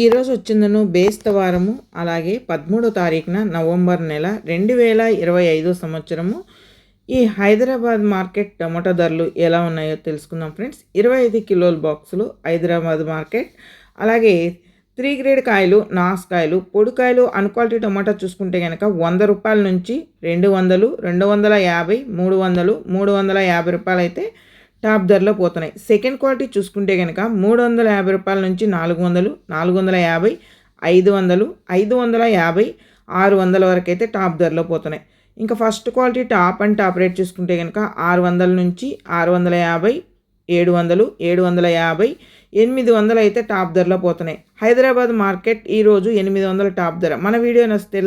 ఈరోజు వచ్చిందను బేస్తవారము అలాగే పదమూడో తారీఖున నవంబర్ నెల రెండు వేల ఇరవై ఐదో సంవత్సరము. ఈ హైదరాబాద్ మార్కెట్ టమాటా ధరలు ఎలా ఉన్నాయో తెలుసుకుందాం ఫ్రెండ్స్. ఇరవై ఐదు కిలోల బాక్సులు హైదరాబాద్ మార్కెట్ అలాగే త్రీ గ్రేడ్ కాయలు నాసుకాయలు పొడికాయలు అన్క్వాలిటీ టమాటా చూసుకుంటే కనుక వంద రూపాయల నుంచి రెండు వందలు రెండు వందల యాభై మూడు వందలు మూడు వందల యాభై రూపాయలు అయితే టాప్ ధరలో పోతున్నాయి. సెకండ్ క్వాలిటీ చూసుకుంటే కనుక మూడు వందల యాభై రూపాయల నుంచి నాలుగు వందలు నాలుగు వందల యాభై ఐదు వందలు ఐదు వందల యాభై ఆరు వందల వరకు అయితే టాప్ ధరలో పోతున్నాయి. ఇంకా first quality top and top rate చూసుకుంటే కనుక ఆరు వందల నుంచి ఆరు వందల యాభై ఏడు వందలు ఏడు వందల యాభై ఎనిమిది వందలు అయితే టాప్ ధరలో పోతున్నాయి. హైదరాబాద్ మార్కెట్ ఈరోజు ఎనిమిది వందల టాప్ ధర. మన వీడియో నచ్చితే లైక్